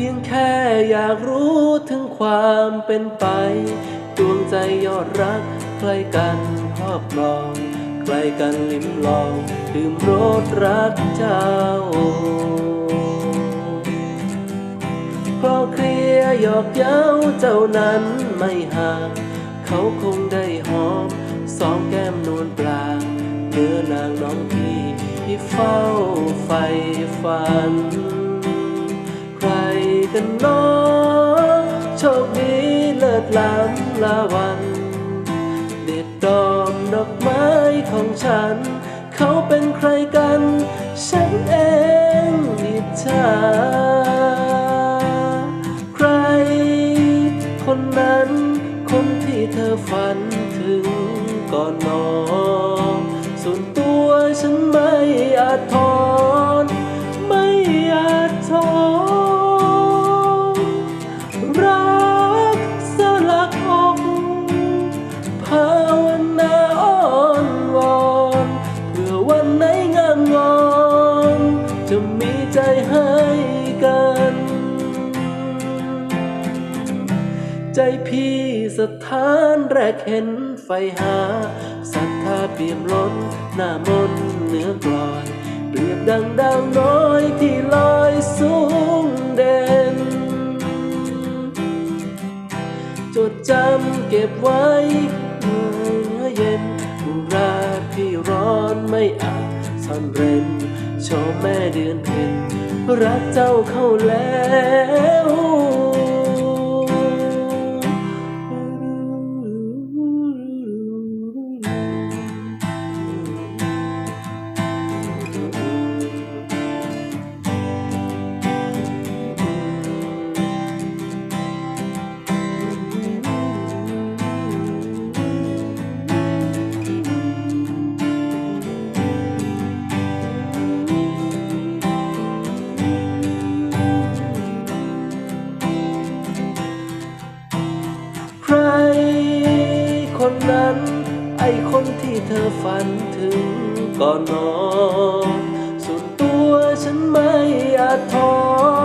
พียงแค่อยากรู้ถึงความเป็นไป ดวงใจยอดรักใครกันครอบครองใครกันลิ้มลองดื่มรสรักเจ้าเพราะเคลียหยอกเย้าเจ้านั้นไม่ห่างเขาคงได้หอมสองแก้มนวลปลางเนื้อนางน้องพี่ที่เฝ้าไฟฝัน กันเน้องโชคดีเลิศล้ำลาวันเด็ดดอมดอกไม้ของฉัน เขาเป็นใครกัน ฉันเองอิจฉาใคร คนนั้น คนที่เธอฝันถึงก่อนนอนส่วนตัวฉันไม่อาจทน ใจพี่สถานแรกเห็นไฟหาศรัทธาเปี่ยมล้นหน้ามนเนือกลอยเปรียบดังดาวน้อยที่ลอยสูงเด่น จดจำเก็บไว้เมื่อเย็นอุราพี่ร้อนไม่อาจซ่อนเร้นชว์แม่เดือนเพ็ญรักเจ้าเข้าแล้ว นั้น ไอคนที่เธอฝันถึงก่อนนอนส่วนตัวฉันไม่อาจทน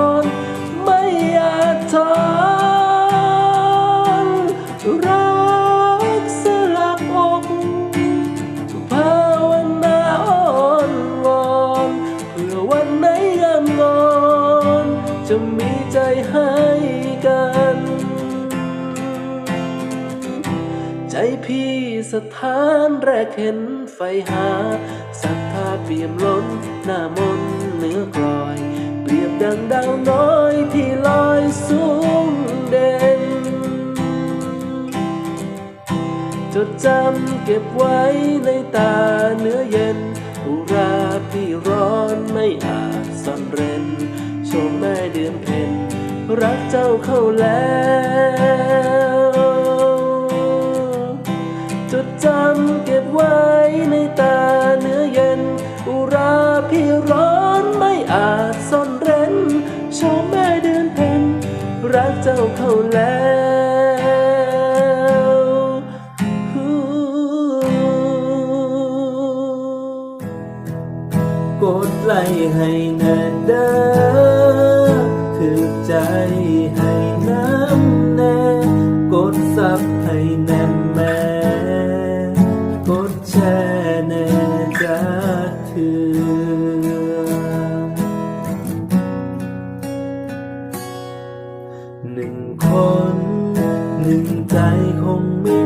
พี่สถานแรกเห็นไฟหาศรัทธาเปี่ยมล้นหน้ามนเหนือกลอย เปรียบดังดาวน้อยที่ลอยสูงเด่น จดจำเก็บไว้ในตาเนื้อเย็นอุราพี่ร้อนไม่อาจซ่อนเร้นชมแม่เดือนเพ็ญรักเจ้าเข้าแล้ว รักเจ้าเขาแล้วกดไลค์ให้แน่เด้อถือใจให้ ใจคงไม่